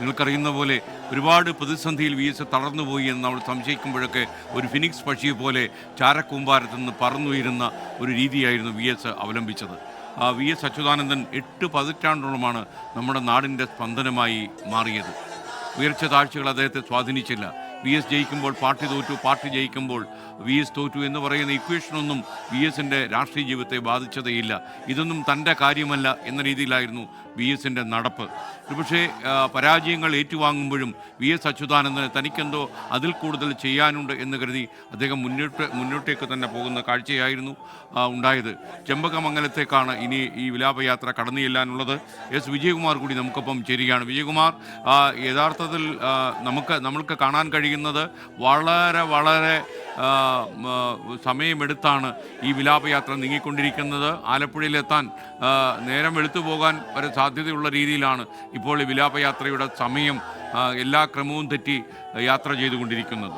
നിങ്ങൾക്കറിയുന്ന പോലെ ഒരുപാട് പ്രതിസന്ധിയിൽ വി എസ് തളർന്നുപോയി എന്ന് നമ്മൾ സംശയിക്കുമ്പോഴൊക്കെ ഒരു ഫിനിക്സ് പക്ഷിയെ പോലെ ചാരക്കൂമ്പാരത്തു നിന്ന് പറന്നുയരുന്ന ഒരു രീതിയായിരുന്നു വി എസ് അവലംബിച്ചത്. ആ വി എസ് അച്യുതാനന്ദൻ എട്ട് പതിറ്റാണ്ടോളമാണ് നമ്മുടെ നാടിന്റെ സ്പന്ദനമായി മാറിയത്. ഉയർച്ച താഴ്ചകൾ അദ്ദേഹത്തെ സ്വാധീനിച്ചില്ല. വി എസ് ജയിക്കുമ്പോൾ പാർട്ടി തോറ്റു പാർട്ടി ജയിക്കുമ്പോൾ വി എസ് തോറ്റു എന്ന് പറയുന്ന ഇക്വേഷനൊന്നും വി എസിന്റെ രാഷ്ട്രീയ ജീവിതത്തെ ബാധിച്ചതേയില്ല. ഇതൊന്നും തന്റെ കാര്യമല്ല എന്ന രീതിയിലായിരുന്നു വി എസിന്റെ നടപ്പ്. ഒരുപക്ഷേ പരാജയങ്ങൾ ഏറ്റുവാങ്ങുമ്പോഴും വി എസ് അച്യുതാനന്ദന് തനിക്കെന്തോ അതിൽ കൂടുതൽ ചെയ്യാനുണ്ട് എന്ന് കരുതി അദ്ദേഹം മുന്നോട്ട് മുന്നോട്ടേക്ക് തന്നെ പോകുന്ന കാഴ്ചയായിരുന്നു ഉണ്ടായത്. ചെമ്പകമംഗലത്തേക്കാണ് ഇനി ഈ വിലാപയാത്ര കടന്നു ചെല്ലാനുള്ളത്. എസ്. വിജയകുമാർ കൂടി നമുക്കൊപ്പം ചേരുകയാണ്. വിജയകുമാർ യഥാർത്ഥത്തിൽ നമുക്ക് നമ്മൾക്ക് കാണാൻ കഴിയുന്നത് വളരെ വളരെ സമയമെടുത്താണ് ഈ വിലാപയാത്ര നീങ്ങിക്കൊണ്ടിരിക്കുന്നത്. ആലപ്പുഴയിലെത്താൻ നേരം വെളുത്തു പോകാൻ വരെ സാധ്യതയുള്ള രീതിയിലാണ് ഇപ്പോൾ ഈ വിലാപയാത്രയുടെ സമയം എല്ലാ ക്രമവും തെറ്റി യാത്ര ചെയ്തുകൊണ്ടിരിക്കുന്നത്.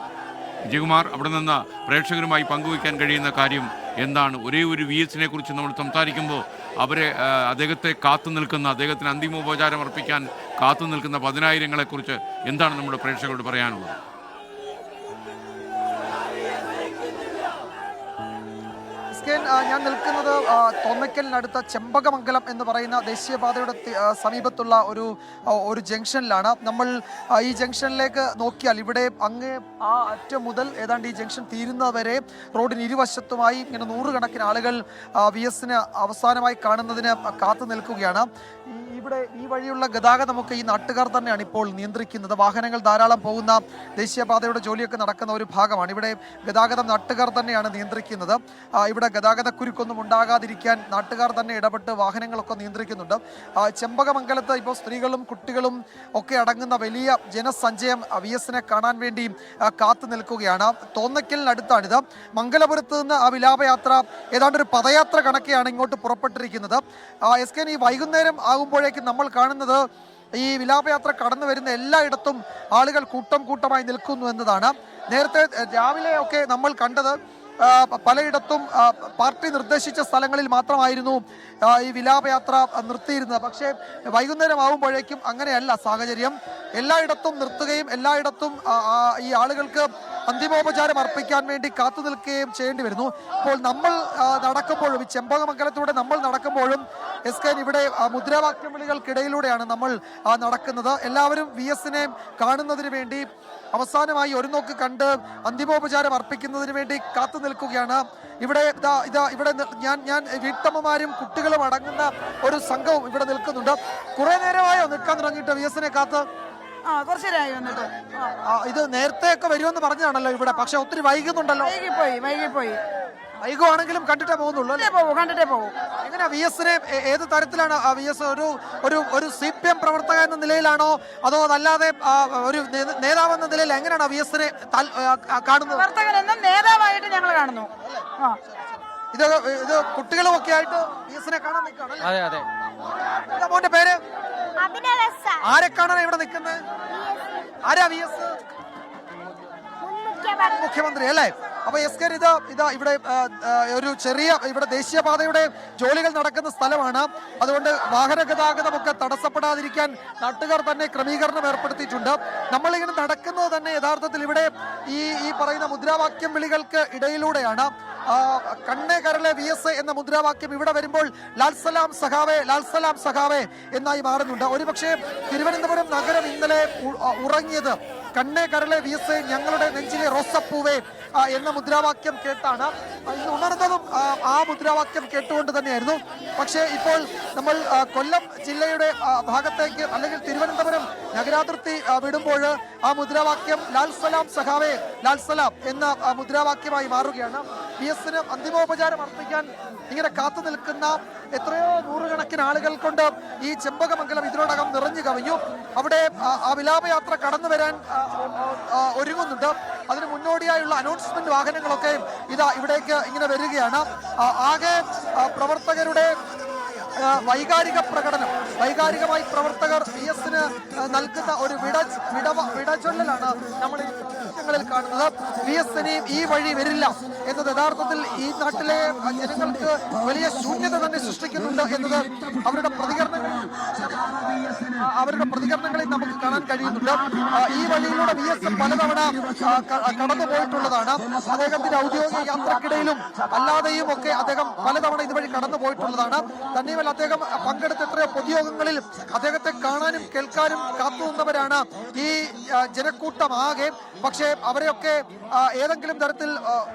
വിജയകുമാർ അവിടെ നിന്ന് പ്രേക്ഷകരുമായി പങ്കുവയ്ക്കാൻ കഴിയുന്ന കാര്യം എന്താണ്? ഒരേ ഒരു വി എസിനെ കുറിച്ച് നമ്മൾ സംസാരിക്കുമ്പോൾ അവരെ അദ്ദേഹത്തെ കാത്തു നിൽക്കുന്ന അദ്ദേഹത്തിന് അന്തിമോപചാരം അർപ്പിക്കാൻ കാത്തു നിൽക്കുന്ന പതിനായിരങ്ങളെക്കുറിച്ച് എന്താണ് നമ്മുടെ പ്രേക്ഷകരോട് പറയാനുള്ളത്? ആ, ഞാൻ നിൽക്കുന്നത് തോന്നയ്ക്കലിനടുത്ത ചെമ്പകമംഗലം എന്ന് പറയുന്ന ദേശീയപാതയുടെ സമീപത്തുള്ള ഒരു ഒരു ജംഗ്ഷനിലാണ്. നമ്മൾ ഈ ജംഗ്ഷനിലേക്ക് നോക്കിയാൽ ഇവിടെ അങ്ങ് ആ അറ്റം മുതൽ ഏതാണ്ട് ഈ ജംഗ്ഷൻ തീരുന്നവരെ റോഡിന് ഇരുവശത്തുമായി ഇങ്ങനെ നൂറുകണക്കിന് ആളുകൾ വി എസിന് അവസാനമായി കാണുന്നതിന് കാത്തു നിൽക്കുകയാണ്. ഇവിടെ ഈ വഴിയുള്ള ഗതാഗതമൊക്കെ ഈ നാട്ടുകാർ തന്നെയാണ് ഇപ്പോൾ നിയന്ത്രിക്കുന്നത്. വാഹനങ്ങൾ ധാരാളം പോകുന്ന ദേശീയപാതയുടെ ജോലിയൊക്കെ നടക്കുന്ന ഒരു ഭാഗമാണ്. ഇവിടെ ഗതാഗതം നാട്ടുകാർ തന്നെയാണ് നിയന്ത്രിക്കുന്നത്. ഇവിടെ ഗതാഗത കുരുക്കൊന്നും ഉണ്ടാകാതിരിക്കാൻ നാട്ടുകാർ തന്നെ ഇടപെട്ട് വാഹനങ്ങളൊക്കെ നിയന്ത്രിക്കുന്നുണ്ട്. ചെമ്പകമംഗലത്ത് ഇപ്പോൾ സ്ത്രീകളും കുട്ടികളും ഒക്കെ അടങ്ങുന്ന വലിയ ജനസഞ്ചയം വി എസിനെ കാണാൻ വേണ്ടി കാത്തു നിൽക്കുകയാണ്. തോന്നക്കലിനടുത്താണിത്. മംഗലപുരത്ത് നിന്ന് ആ വിലാപയാത്ര ഏതാണ്ട് ഒരു പദയാത്ര കണക്കെയാണ് ഇങ്ങോട്ട് പുറപ്പെട്ടിരിക്കുന്നത്. എസ് കെ വൈകുന്നേരം ആകുമ്പോഴേക്കും നമ്മൾ കാണുന്നത് ഈ വിലാപയാത്ര കടന്നു വരുന്ന എല്ലായിടത്തും ആളുകൾ കൂട്ടം കൂട്ടമായി നിൽക്കുന്നു എന്നതാണ്. നേരത്തെ രാവിലെയൊക്കെ നമ്മൾ കണ്ടത് പലയിടത്തും പാർട്ടി നിർദ്ദേശിച്ച സ്ഥലങ്ങളിൽ മാത്രമായിരുന്നു ഈ വിലാപയാത്ര നിർത്തിയിരുന്നത്. പക്ഷേ വൈകുന്നേരം ആവുമ്പോഴേക്കും അങ്ങനെയല്ല സാഹചര്യം. എല്ലായിടത്തും നിർത്തുകയും എല്ലായിടത്തും ഈ ആളുകൾക്ക് അന്തിമോപചാരം അർപ്പിക്കാൻ വേണ്ടി കാത്തു നിൽക്കുകയും ചെയ്യേണ്ടി വരുന്നു. അപ്പോൾ നമ്മൾ നടക്കുമ്പോഴും ഈ ചെമ്പകമംഗലത്തിലൂടെ നമ്മൾ നടക്കുമ്പോഴും എസ് കെ ഇവിടെ മുദ്രാവാക്യം വിളികൾക്കിടയിലൂടെയാണ് നമ്മൾ നടക്കുന്നത്. എല്ലാവരും വി എസിനെ കാണുന്നതിന് വേണ്ടി അവസാനമായി ഒരു നോക്ക് കണ്ട് അന്തിമോപചാരം അർപ്പിക്കുന്നതിന് വേണ്ടി കാത്തു നിൽക്കുകയാണ്. ഇവിടെ ഇതാ ഇതാ ഇവിടെ ഞാൻ ഞാൻ വീട്ടമ്മമാരും കുട്ടികളും അടങ്ങുന്ന ഒരു സംഘവും ഇവിടെ നിൽക്കുന്നുണ്ട്. കുറെ നേരമായോ നിൽക്കാൻ തുടങ്ങിയിട്ട് വി എസിനെ കാത്ത് കുറച്ച് നേരമായി വന്നിട്ട്. ഇത് നേരത്തെ ഒക്കെ വരുമെന്ന് പറഞ്ഞതാണല്ലോ ഇവിടെ. പക്ഷെ ഒത്തിരി വൈകുന്നുണ്ടല്ലോ. വൈകിപ്പോയി വൈകിപ്പോയി. വൈകുവാണെങ്കിലും കണ്ടിട്ടേ പോകുന്നുള്ളൂ അല്ലേ? കണ്ടിട്ടേ പോവും കണ്ടിട്ടേ പോകും. എങ്ങനെ വി എസിനെ ഏത് തരത്തിലാണ് വി എസ് ഒരു ഒരു ഒരു സി പി എം പ്രവർത്തക എന്ന നിലയിലാണോ? അതോ അതല്ലാതെ ഒരു നേതാവെന്ന നേതാവ് എന്ന നിലയിൽ എങ്ങനെയാണ് വി എസിനെ കാണുന്നത്? പ്രവർത്തകനെന്നും നേതാവായിട്ട് ഞങ്ങൾ കാണുന്നു. ഇത് ഇത് കുട്ടികളും ഒക്കെ ആയിട്ട് വി എസിനെ കാണാൻ നിൽക്കുകയാണ് അതെ അതെ. മോന്റെ പേര്? ആരെ കാണാൻ ഇവിടെ നിൽക്കുന്നത്? ആരാ വി എസ് മുഖ്യമന്ത്രി അല്ലേ? അപ്പൊ എസ് കെ ഇത് ഇതാ ഇവിടെ ഒരു ചെറിയ ഇവിടെ ദേശീയപാതയുടെ ജോലികൾ നടക്കുന്ന സ്ഥലമാണ്. അതുകൊണ്ട് വാഹന ഗതാഗതം ഒക്കെ തടസ്സപ്പെടാതിരിക്കാൻ നാട്ടുകാർ തന്നെ ക്രമീകരണം ഏർപ്പെടുത്തിയിട്ടുണ്ട്. നമ്മളിങ്ങനെ നടക്കുന്നത് തന്നെ യഥാർത്ഥത്തിൽ ഇവിടെ ഈ ഈ പറയുന്ന മുദ്രാവാക്യം വിളികൾക്ക് ഇടയിലൂടെയാണ്. കണ്ണേ കരളെ വി എസ് എന്ന മുദ്രാവാക്യം ഇവിടെ വരുമ്പോൾ ലാൽ സലാം സഖാവേ ലാൽ സലാം സഖാവേ എന്നായി മാറുന്നുണ്ട്. ഒരുപക്ഷെ തിരുവനന്തപുരം നഗരം ഇന്നലെ ഉറങ്ങിയത് കണ്ണേ കരളെ വി എസ് ഞങ്ങളുടെ നെഞ്ചിലെ റോസപ്പൂവേ എന്ന മുദ്രാവാക്യം കേട്ടാണ്. ഇന്ന് ഉണർന്നതും ആ, മുദ്രാവാക്യം കേട്ടുകൊണ്ട് തന്നെയായിരുന്നു. പക്ഷേ ഇപ്പോൾ നമ്മൾ കൊല്ലം ജില്ലയുടെ ഭാഗത്തേക്ക് അല്ലെങ്കിൽ തിരുവനന്തപുരം നഗരാതിർത്തി വിടുമ്പോൾ ആ മുദ്രാവാക്യം ലാൽ സലാം സഖാവേ ലാൽ സലാം എന്ന മുദ്രാവാക്യമായി മാറുകയാണ്. പി എസിന് അന്തിമോപചാരം അർപ്പിക്കാൻ ഇങ്ങനെ കാത്തു നിൽക്കുന്ന എത്രയോ നൂറുകണക്കിന് ആളുകൾ കൊണ്ട് ഈ ചെമ്പകമംഗലം ഇതിനോടകം നിറഞ്ഞു കവിഞ്ഞു. അവിടെ ആ, വിലാപയാത്ര കടന്നു വരാൻ ഒരുങ്ങുന്നുണ്ട്. അതിന് മുന്നോടിയായുള്ള അനൗൺസ്മെന്റ് വാഹനങ്ങളൊക്കെ ഇതാ ഇവിടേക്ക് ഇങ്ങനെ വരികയാണ്. ആകെ പ്രവർത്തകരുടെ വൈകാരിക പ്രകടനം വൈകാരികമായി പ്രവർത്തകർ പി എസിന് നൽകുന്ന ഒരു വിട വിടവ വിടചൊല്ലലാണ് നമ്മൾ ദൃശ്യങ്ങളിൽ കാണുന്നത്. വി എസ് ഇനിയും ഈ വഴി വരില്ല എന്നത് യഥാർത്ഥത്തിൽ ഈ നാട്ടിലെ ജനങ്ങൾക്ക് വലിയ ശൂന്യത തന്നെ സൃഷ്ടിക്കുന്നുണ്ട് എന്നത് അവരുടെ പ്രതികരണങ്ങൾ അവരുടെ പ്രതികരണങ്ങളിൽ നമുക്ക് കാണാൻ കഴിയുന്നുണ്ട്. ഈ വഴിയിലൂടെ വി എസ് പലതവണ കടന്നു പോയിട്ടുള്ളതാണ് അദ്ദേഹത്തിന്റെ ഔദ്യോഗിക യാത്രക്കിടയിലും അല്ലാതെയും ഒക്കെ അദ്ദേഹം പലതവണ ഇതുവഴി കടന്നു പോയിട്ടുള്ളതാണ് തന്നെയുമല്ല അദ്ദേഹം പങ്കെടുത്ത എത്രയോ പൊതുയോഗങ്ങളിൽ അദ്ദേഹത്തെ കാണാനും കേൾക്കാനും കാത്തുനിന്നവരാണ് ഈ ജനക്കൂട്ടമാകെ ജനക്കൂട്ടം ആകെ. പക്ഷേ അവരെയൊക്കെ ഏതെങ്കിലും തരത്തിൽ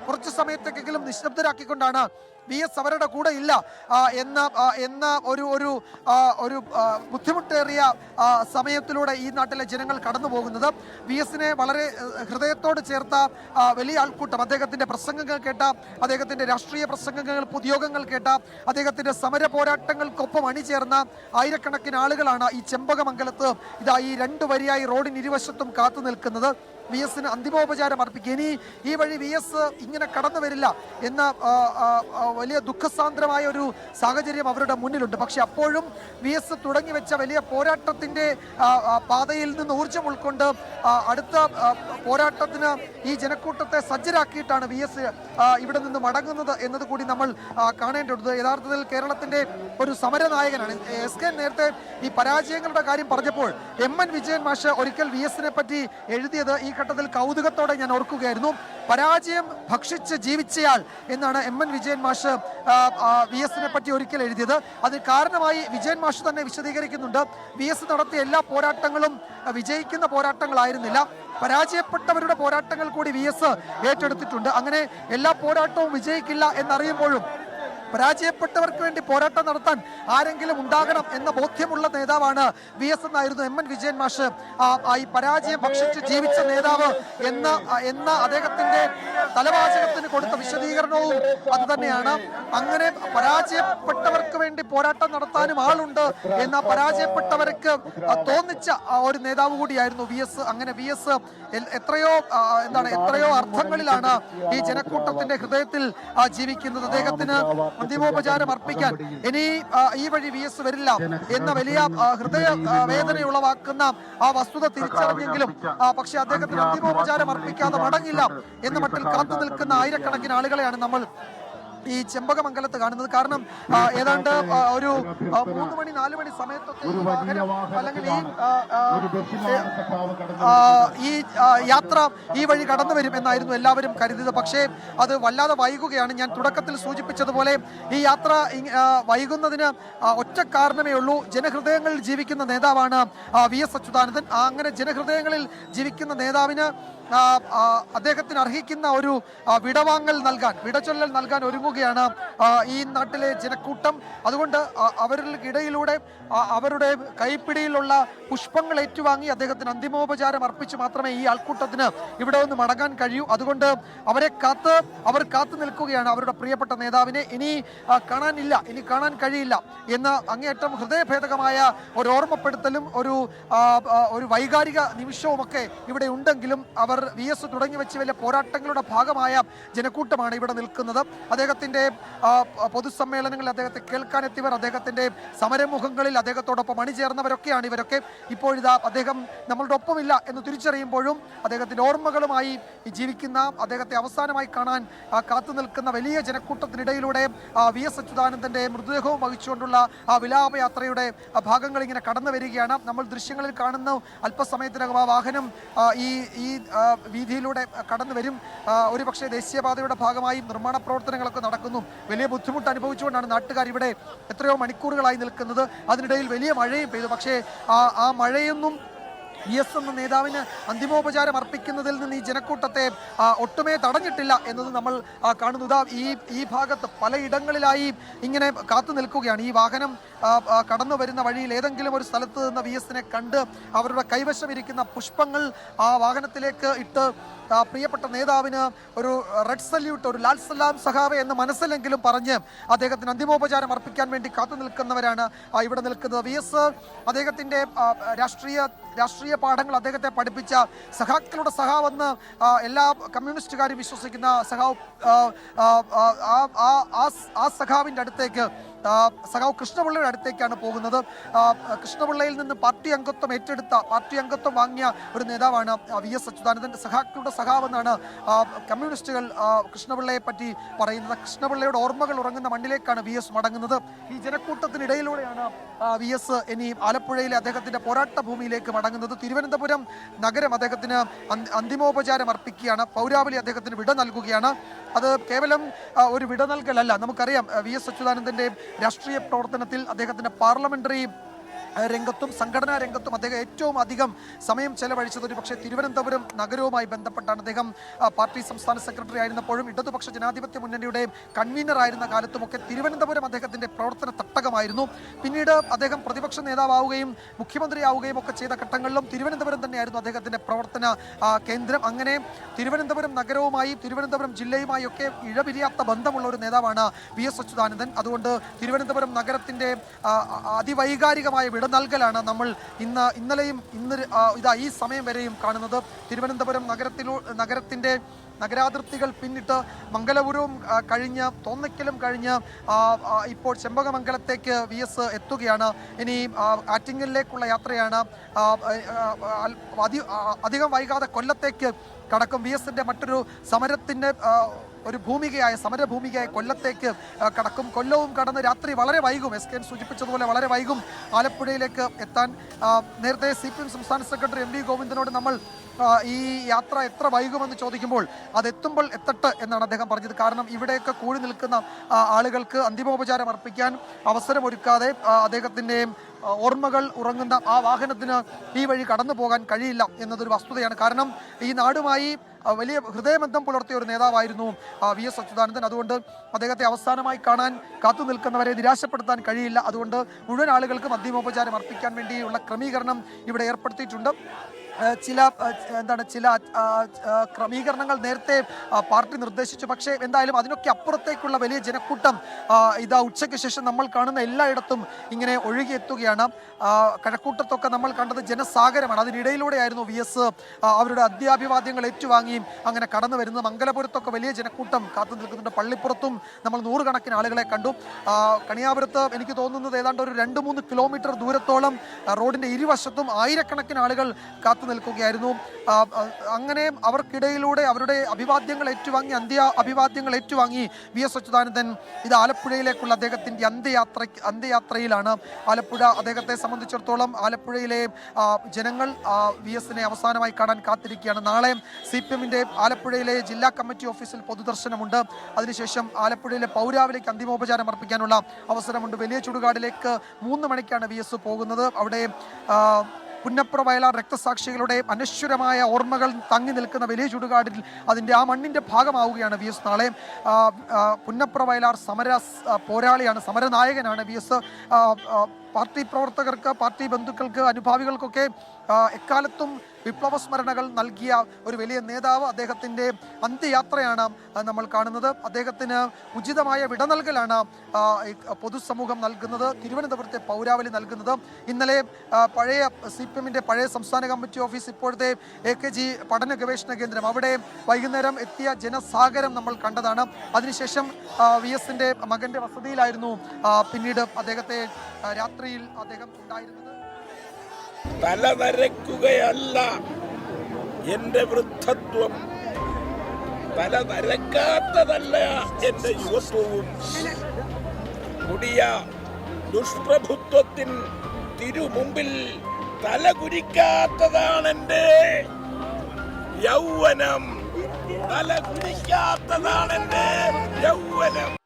കുറച്ച് സമയത്തേക്കെങ്കിലും നിശബ്ദരാക്കിക്കൊണ്ടാണ് വി എസ് അവരുടെ കൂടെ ഇല്ല. എന്ന എന്ന ഒരു ഒരു ഒരു ബുദ്ധിമുട്ടേറിയ സമയത്തിലൂടെ ഈ നാട്ടിലെ ജനങ്ങൾ കടന്നു പോകുന്നത്. വി എസിനെ വളരെ ഹൃദയത്തോട് ചേർത്ത വലിയ ആൾക്കൂട്ടം. അദ്ദേഹത്തിന്റെ പ്രസംഗങ്ങൾ കേട്ട അദ്ദേഹത്തിന്റെ രാഷ്ട്രീയ പ്രസംഗങ്ങൾ പൊതുയോഗങ്ങൾ കേട്ട അദ്ദേഹത്തിന്റെ സമര പോരാട്ടങ്ങൾക്കൊപ്പം അണിചേർന്ന ആയിരക്കണക്കിന് ആളുകളാണ് ഈ ചെമ്പകമംഗലത്ത് ഇതാ ഈ രണ്ട് വരിയായി റോഡിന് ഇരുവശത്തും കാത്തു നിൽക്കുന്നത്. വി എസിന് അന്തിമോപചാരം അർപ്പിക്കുക. ഇനി ഈ വഴി വി എസ് ഇങ്ങനെ കടന്നു വരില്ല എന്ന വലിയ ദുഃഖസാന്ദ്രമായ ഒരു സാഹചര്യം അവരുടെ മുന്നിലുണ്ട്. പക്ഷേ അപ്പോഴും വി എസ് തുടങ്ങി വെച്ച വലിയ ആ, പാതയിൽ നിന്ന് ഊർജം ഉൾക്കൊണ്ട് അടുത്ത പോരാട്ടത്തിന് ഈ ജനക്കൂട്ടത്തെ സജ്ജരാക്കിയിട്ടാണ് വി എസ് ഇവിടെ നിന്ന് മടങ്ങുന്നത് എന്നത് കൂടി നമ്മൾ കാണേണ്ടതുണ്ട്. യഥാർത്ഥത്തിൽ കേരളത്തിന്റെ ഒരു സമരനായകനാണ്. എസ് കെ നേരത്തെ ഈ പരാജയങ്ങളുടെ കാര്യം പറഞ്ഞപ്പോൾ എം എൻ വിജയൻ മാഷ് ഒരിക്കൽ വി എസിനെ പറ്റി എഴുതിയത് ഈ ഘട്ടത്തിൽ കൗതുകത്തോടെ ഞാൻ ഓർക്കുകയായിരുന്നു. പരാജയം ഭക്ഷിച്ച് ജീവിച്ചയാൾ എന്നാണ് എം എൻ വിജയൻ മാഷ് വി എസിനെ പറ്റി ഒരിക്കൽ എഴുതിയത്. അതിന് കാരണമായി വിജയൻ മാഷ് തന്നെ വിശദീകരിക്കുന്നുണ്ട്. വി എസ് നടത്തിയ എല്ലാ പോരാട്ടങ്ങളും വിജയിക്കുന്ന പോരാട്ടങ്ങളായിരുന്നില്ല. പരാജയപ്പെട്ടവരുടെ പോരാട്ടങ്ങൾ കൂടി വി എസ് ഏറ്റെടുത്തിട്ടുണ്ട്. അങ്ങനെ എല്ലാ പോരാട്ടവും വിജയിക്കില്ല എന്നറിയുമ്പോഴും പരാജയപ്പെട്ടവർക്ക് വേണ്ടി പോരാട്ടം നടത്താൻ ആരെങ്കിലും ഉണ്ടാകണം എന്ന ബോധ്യമുള്ള നേതാവാണ് വി എസ് എന്നായിരുന്നു എം എൻ വിജയൻ മാഷ്. ഈ പരാജയം ഭക്ഷിച്ച് ജീവിച്ച നേതാവ് എന്ന എന്ന അദ്ദേഹത്തിന്റെ തലവാചകത്തിന് കൊടുത്ത വിശദീകരണവും അത് തന്നെയാണ്. അങ്ങനെ പരാജയപ്പെട്ടവർക്ക് വേണ്ടി പോരാട്ടം നടത്താനും ആളുണ്ട് എന്ന പരാജയപ്പെട്ടവർക്ക് തോന്നിച്ച ഒരു നേതാവ് കൂടിയായിരുന്നു വി എസ്. അങ്ങനെ വി എസ് എത്രയോ എന്താണ് എത്രയോ അർത്ഥങ്ങളിലാണ് ഈ ജനക്കൂട്ടത്തിന്റെ ഹൃദയത്തിൽ ജീവിക്കുന്നത്. അദ്ദേഹത്തിന് അന്തിമോപചാരം അർപ്പിക്കാൻ ഇനി ഈ വഴി വി എസ് വരില്ല എന്ന വലിയ ഹൃദയ വേദന ഉളവാക്കുന്ന ആ വസ്തുത തിരിച്ചറിഞ്ഞെങ്കിലും പക്ഷെ അദ്ദേഹത്തിന് അന്തിമോപചാരം അർപ്പിക്കാതെ മടങ്ങില്ല എന്ന മട്ടിൽ കാത്തു നിൽക്കുന്ന ആയിരക്കണക്കിന് ആളുകളെയാണ് നമ്മൾ ഈ ചെമ്പകമംഗലത്ത് കാണുന്നത്. കാരണം ഏതാണ്ട് ഒരു മൂന്ന് മണി നാല് മണി സമയത്തൊക്കെ ഈ വാഹനം അല്ലെങ്കിൽ ഈ യാത്ര ഈ വഴി കടന്നു വരും എന്നായിരുന്നു എല്ലാവരും കരുതിയത്. പക്ഷേ അത് വല്ലാതെ വൈകുകയാണ്. ഞാൻ തുടക്കത്തിൽ സൂചിപ്പിച്ചതുപോലെ ഈ യാത്ര വൈകുന്നതിന് ഒറ്റ കാരണമേ ഉള്ളൂ. ജനഹൃദയങ്ങളിൽ ജീവിക്കുന്ന നേതാവാണ് വി എസ് അച്യുതാനന്ദൻ. അങ്ങനെ ജനഹൃദയങ്ങളിൽ ജീവിക്കുന്ന നേതാവിന് അദ്ദേഹത്തിന് അർഹിക്കുന്ന ഒരു വിടവാങ്ങൽ നൽകാൻ വിടചൊല്ലൽ നൽകാൻ ഒരുങ്ങുകയാണ് ഈ നാട്ടിലെ ജനക്കൂട്ടം. അതുകൊണ്ട് അവരിടയിലൂടെ അവരുടെ കൈപ്പിടിയിലുള്ള പുഷ്പങ്ങൾ ഏറ്റുവാങ്ങി അദ്ദേഹത്തിന് അന്തിമോപചാരം അർപ്പിച്ച് മാത്രമേ ഈ ആൾക്കൂട്ടത്തിന് ഇവിടെ നിന്ന് മടങ്ങാൻ കഴിയൂ. അതുകൊണ്ട് അവരെ കാത്ത് അവർ കാത്തു നിൽക്കുകയാണ് അവരുടെ പ്രിയപ്പെട്ട നേതാവിനെ. ഇനി കാണാനില്ല ഇനി കാണാൻ കഴിയില്ല എന്ന അങ്ങേയറ്റം ഹൃദയഭേദകമായ ഒരു ഓർമ്മപ്പെടുത്തലും ഒരു ഒരു വൈകാരിക നിമിഷവുമൊക്കെ ഇവിടെ ഉണ്ടെങ്കിലും അവർ വി എസ് തുടങ്ങി വെച്ച് വലിയ പോരാട്ടങ്ങളുടെ ഭാഗമായ ജനക്കൂട്ടമാണ് ഇവിടെ നിൽക്കുന്നത്. അദ്ദേഹത്തിന്റെ പൊതുസമ്മേളനങ്ങളിൽ അദ്ദേഹത്തെ കേൾക്കാനെത്തിയവർ അദ്ദേഹത്തിന്റെ സമരമുഖങ്ങളിൽ അദ്ദേഹത്തോടൊപ്പം അണിചേർന്നവരൊക്കെയാണ് ഇവരൊക്കെ. ഇപ്പോഴിതാ അദ്ദേഹം നമ്മളുടെ ഒപ്പമില്ല എന്ന് തിരിച്ചറിയുമ്പോഴും അദ്ദേഹത്തിന്റെ ഓർമ്മകളുമായി ജീവിക്കുന്ന അദ്ദേഹത്തെ അവസാനമായി കാണാൻ കാത്തു നിൽക്കുന്ന വലിയ ജനക്കൂട്ടത്തിനിടയിലൂടെ വി എസ് അച്യുതാനന്ദന്റെ മൃതദേഹവും വഹിച്ചുകൊണ്ടുള്ള ആ വിലാപയാത്രയുടെ ഭാഗങ്ങൾ ഇങ്ങനെ കടന്നു വരികയാണ് നമ്മൾ ദൃശ്യങ്ങളിൽ കാണുന്ന അല്പസമയത്തിനകം ആ വാഹനം ഈ ഈ വീതിയിലൂടെ കടന്നു വരും. ഒരു പക്ഷേ ദേശീയപാതയുടെ ഭാഗമായി നിർമ്മാണ പ്രവർത്തനങ്ങളൊക്കെ നടക്കുന്നു. വലിയ ബുദ്ധിമുട്ട് അനുഭവിച്ചുകൊണ്ടാണ് നാട്ടുകാർ ഇവിടെ എത്രയോ മണിക്കൂറുകളായി നിൽക്കുന്നത്. അതിനിടയിൽ വലിയ മഴയും പെയ്തു. പക്ഷേ ആ മഴയൊന്നും വി എസ് എന്ന നേതാവിന് അന്തിമോപചാരം അർപ്പിക്കുന്നതിൽ നിന്ന് ഈ ജനക്കൂട്ടത്തെ ഒട്ടുമേ തടഞ്ഞിട്ടില്ല എന്നത് നമ്മൾ ആ, കാണുന്നു ഇതാ ഈ ഈ ഭാഗത്ത് പലയിടങ്ങളിലായി ഇങ്ങനെ കാത്തു നിൽക്കുകയാണ്. ഈ വാഹനം കടന്നു വരുന്ന വഴിയിൽ ഏതെങ്കിലും ഒരു സ്ഥലത്ത് നിന്ന് വി എസിനെ കണ്ട് അവരുടെ കൈവശം ഇരിക്കുന്ന പുഷ്പങ്ങൾ ആ വാഹനത്തിലേക്ക് ഇട്ട് പ്രിയപ്പെട്ട നേതാവിന് ഒരു റെഡ് സല്യൂട്ട് ഒരു ലാൽ സലാം സഹാവെ എന്ന് മനസ്സിലെങ്കിലും പറഞ്ഞ് അദ്ദേഹത്തിന് അന്തിമോപചാരം അർപ്പിക്കാൻ വേണ്ടി കാത്തു നിൽക്കുന്നവരാണ് ഇവിടെ നിൽക്കുന്നത്. വി എസ് അദ്ദേഹത്തിന്റെ രാഷ്ട്രീയ രാഷ്ട്രീയ രാഷ്ട്രീയ പാഠങ്ങൾ അദ്ദേഹത്തെ പഠിപ്പിച്ച സഖാക്കളുടെ സഖാവെന്ന് എല്ലാ കമ്മ്യൂണിസ്റ്റുകാരും വിശ്വസിക്കുന്ന സഖാവ് ആ, സഖാവിന്റെ അടുത്തേക്ക് സഖാവ് കൃഷ്ണപിള്ളയുടെ അടുത്തേക്കാണ് പോകുന്നത്. കൃഷ്ണപിള്ളയിൽ നിന്ന് പാർട്ടി അംഗത്വം ഏറ്റെടുത്ത പാർട്ടി അംഗത്വം വാങ്ങിയ ഒരു നേതാവാണ് വി എസ് അച്യുതാനന്ദൻ. സഖാക്കളുടെ സഖാവെന്നാണ് കമ്മ്യൂണിസ്റ്റുകൾ കൃഷ്ണപിള്ളയെ പറ്റി പറയുന്നത്. കൃഷ്ണപിള്ളയുടെ ഓർമ്മകൾ ഉറങ്ങുന്ന മണ്ണിലേക്കാണ് വി എസ് മടങ്ങുന്നത്. ഈ ജനക്കൂട്ടത്തിനിടയിലൂടെയാണ് വി എസ് ഇനി ആലപ്പുഴയിലെ അദ്ദേഹത്തിന്റെ പോരാട്ട ഭൂമിയിലേക്ക് മടങ്ങുന്നത്. തിരുവനന്തപുരം നഗരം അദ്ദേഹത്തിന് അന്തിമോപചാരം അർപ്പിക്കുകയാണ്. പൗരാവലി അദ്ദേഹത്തിന് വിട നൽകുകയാണ്. അത് കേവലം ഒരു വിട നൽകലല്ല. നമുക്കറിയാം വി എസ് അച്യുതാനന്ദന്റെ രാഷ്ട്രീയ പ്രവർത്തനത്തിൽ അദ്ദേഹത്തിന്റെ പാർലമെന്ററി ആ, രംഗത്തും സംഘടനാ രംഗത്തും അദ്ദേഹം ഏറ്റവും അധികം സമയം ചെലവഴിച്ചത് ഒരു പക്ഷേ തിരുവനന്തപുരം നഗരവുമായി ബന്ധപ്പെട്ടാണ്. അദ്ദേഹം പാർട്ടി സംസ്ഥാന സെക്രട്ടറി ആയിരുന്നപ്പോഴും ഇടതുപക്ഷ ജനാധിപത്യ മുന്നണിയുടെ കൺവീനർ ആയിരുന്ന കാലത്തുമൊക്കെ തിരുവനന്തപുരം അദ്ദേഹത്തിന്റെ പ്രവർത്തന തട്ടകമായിരുന്നു. പിന്നീട് അദ്ദേഹം പ്രതിപക്ഷ നേതാവാവുകയും മുഖ്യമന്ത്രിയാവുകയും ഒക്കെ ചെയ്ത ഘട്ടങ്ങളിലും തിരുവനന്തപുരം തന്നെയായിരുന്നു അദ്ദേഹത്തിന്റെ പ്രവർത്തന കേന്ദ്രം. അങ്ങനെ തിരുവനന്തപുരം നഗരവുമായി തിരുവനന്തപുരം ജില്ലയുമായി ഒക്കെ ഇഴപിരിയാത്ത ബന്ധമുള്ള ഒരു നേതാവാണ് വി എസ് അച്യുതാനന്ദൻ. അതുകൊണ്ട് തിരുവനന്തപുരം ആ, അതിവൈകാരികമായ വിട നൽകലാണ് നമ്മൾ ഇന്ന് ഇന്നലെയും ഇന്ന് ഇതാ ഈ സമയം വരെയും കാണുന്നത്. തിരുവനന്തപുരം നഗരത്തിലൂ നഗരത്തിന്റെ നഗരാതിർത്തികൾ പിന്നിട്ട് മംഗലപുരവും കഴിഞ്ഞ് തോന്നയ്ക്കലും കഴിഞ്ഞ് ഇപ്പോൾ ചെമ്പകമംഗലത്തേക്ക് വി എസ് എത്തുകയാണ്. ഇനി ആറ്റിങ്ങലിലേക്കുള്ള യാത്രയാണ് അധികം വൈകാതെ കൊല്ലത്തേക്ക് കടക്കും. വി എസിന്റെ മറ്റൊരു സമരത്തിന്റെ ആ, ഒരു ഭൂമികയായ സമരഭൂമികയായ കൊല്ലത്തേക്ക് കടക്കും. കൊല്ലവും കടന്ന് രാത്രി വളരെ വൈകും. എസ് കെ സൂചിപ്പിച്ചതുപോലെ വളരെ വൈകും. ആലപ്പുഴയിലേക്ക് എത്താൻ നേരത്തെ സി പി എം സംസ്ഥാന സെക്രട്ടറി എം വി ഗോവിന്ദനോട് നമ്മൾ ഈ യാത്ര എത്ര വൈകുമെന്ന് ചോദിക്കുമ്പോൾ അതെത്തുമ്പോൾ എത്തട്ടെ എന്നാണ് അദ്ദേഹം പറഞ്ഞത്. കാരണം ഇവിടെയൊക്കെ കൂടി നിൽക്കുന്ന ആളുകൾക്ക് അന്തിമോപചാരം അർപ്പിക്കാൻ അവസരമൊരുക്കാതെ അദ്ദേഹത്തിന്റെയും അദ്ദേഹത്തിന്റെ ഓർമ്മകൾ ഉറങ്ങുന്ന ആ വാഹനത്തിന് ഈ വഴി കടന്നു പോകാൻ കഴിയില്ല എന്നതൊരു വസ്തുതയാണ്. കാരണം ഈ നാടുമായി വലിയ ഹൃദയബന്ധം പുലർത്തിയ ഒരു നേതാവായിരുന്നു വി എസ് അച്യുതാനന്ദൻ. അതുകൊണ്ട് അദ്ദേഹത്തെ അവസാനമായി കാണാൻ കാത്തു നിൽക്കുന്നവരെ നിരാശപ്പെടുത്താൻ കഴിയില്ല. അതുകൊണ്ട് മുഴുവൻ ആളുകൾക്കും അന്തിമോപചാരം അർപ്പിക്കാൻ വേണ്ടിയുള്ള ക്രമീകരണം ഇവിടെ ഏർപ്പെടുത്തിയിട്ടുണ്ട്. ചില എന്താണ് ചില ക്രമീകരണങ്ങൾ നേരത്തെ പാർട്ടി നിർദ്ദേശിച്ചു. പക്ഷേ എന്തായാലും അതിനൊക്കെ അപ്പുറത്തേക്കുള്ള വലിയ ജനക്കൂട്ടം ഇത് ഉച്ചയ്ക്ക് ശേഷം നമ്മൾ കാണുന്ന എല്ലായിടത്തും ഇങ്ങനെ ഒഴുകിയെത്തുകയാണ്. കഴക്കൂട്ടത്തൊക്കെ നമ്മൾ കണ്ടത് ജനസാഗരമാണ്. അതിനിടയിലൂടെയായിരുന്നു വി എസ് അവരുടെ അധ്യാഭിവാദ്യങ്ങൾ ഏറ്റുവാങ്ങിയും അങ്ങനെ കടന്നു വരുന്നത്. മംഗലപുരത്തൊക്കെ വലിയ ജനക്കൂട്ടം കാത്തു നിൽക്കുന്നുണ്ട്. പള്ളിപ്പുറത്തും നമ്മൾ നൂറുകണക്കിന് ആളുകളെ കണ്ടു. കണിയാപുരത്ത് എനിക്ക് തോന്നുന്നത് ഏതാണ്ട് ഒരു രണ്ട് മൂന്ന് കിലോമീറ്റർ ദൂരത്തോളം റോഡിന്റെ ഇരുവശത്തും ആയിരക്കണക്കിന് ആളുകൾ കാത്തു നിൽക്കുകയായിരുന്നു. അങ്ങനെ അവർക്കിടയിലൂടെ അവരുടെ അഭിവാദ്യങ്ങൾ ഏറ്റുവാങ്ങി അന്ത്യ അഭിവാദ്യങ്ങൾ ഏറ്റുവാങ്ങി വി എസ് അച്യുതാനന്ദൻ ഇത് ആലപ്പുഴയിലേക്കുള്ള അദ്ദേഹത്തിന്റെ അന്ത്യയാത്ര അന്ത്യയാത്രയിലാണ്. ആലപ്പുഴ അദ്ദേഹത്തെ സംബന്ധിച്ചിടത്തോളം ആലപ്പുഴയിലെ ജനങ്ങൾ വി എസിനെ അവസാനമായി കാണാൻ കാത്തിരിക്കുകയാണ്. നാളെ സി പി എമ്മിന്റെ ആലപ്പുഴയിലെ ജില്ലാ കമ്മിറ്റി ഓഫീസിൽ പൊതുദർശനമുണ്ട്. അതിനുശേഷം ആലപ്പുഴയിലെ പൗരാവിലേക്ക് അന്തിമോപചാരം അർപ്പിക്കാനുള്ള അവസരമുണ്ട്. വലിയ ചുടുകാടിലേക്ക് മൂന്ന് മണിക്കാണ് വി എസ് പോകുന്നത്. അവിടെ പുന്നപ്ര വയലാർ രക്തസാക്ഷികളുടെ അനശ്വരമായ ഓർമ്മകൾ തങ്ങി നിൽക്കുന്ന വലിയ ചുടുകാടിൽ അതിന്റെ ആ മണ്ണിന്റെ ഭാഗമാവുകയാണ് വി എസ്. നാളെ ആ, ആ, പുന്നപ്ര വയലാർ സമര പോരാളിയാണ് സമരനായകനാണ് വി എസ്. പാർട്ടി പ്രവർത്തകർക്ക് പാർട്ടി ബന്ധുക്കൾക്ക് അനുഭാവികൾക്കൊക്കെ എക്കാലത്തും വിപ്ലവ സ്മരണകൾ നൽകിയ ഒരു വലിയ നേതാവ് അദ്ദേഹത്തിന്റെ അന്ത്യയാത്രയാണ് നമ്മൾ കാണുന്നത്. അദ്ദേഹത്തിന് ഉചിതമായ വിട നൽകലാണ് പൊതുസമൂഹം നൽകുന്നത് തിരുവനന്തപുരത്തെ പൗരാവലി നൽകുന്നത്. ഇന്നലെ പഴയ സി പി എമ്മിന്റെ പഴയ സംസ്ഥാന കമ്മിറ്റി ഓഫീസ് ഇപ്പോഴത്തെ എ കെ ജി പഠന ഗവേഷണ കേന്ദ്രം. അവിടെ വൈകുന്നേരം എത്തിയ ജനസാഗരം നമ്മൾ കണ്ടതാണ്. അതിനുശേഷം വി എസിന്റെ മകന്റെ വസതിയിലായിരുന്നു പിന്നീട് അദ്ദേഹത്തെ രാത്രിയിൽ അദ്ദേഹം ഉണ്ടായിരുന്നത്. തല എന്റെ വൃദ്ധത്വം തല നരക്കാത്തതല്ല എന്റെ യുവത്വവും. കൊടിയ ദുഷ്പ്രഭുത്വത്തിൻ തിരുമുമ്പിൽ തല കുരിക്കാത്തതാണെന്റെ യൗവനം. തല കുരിക്കാത്തതാണെന്റെ യൗവനം.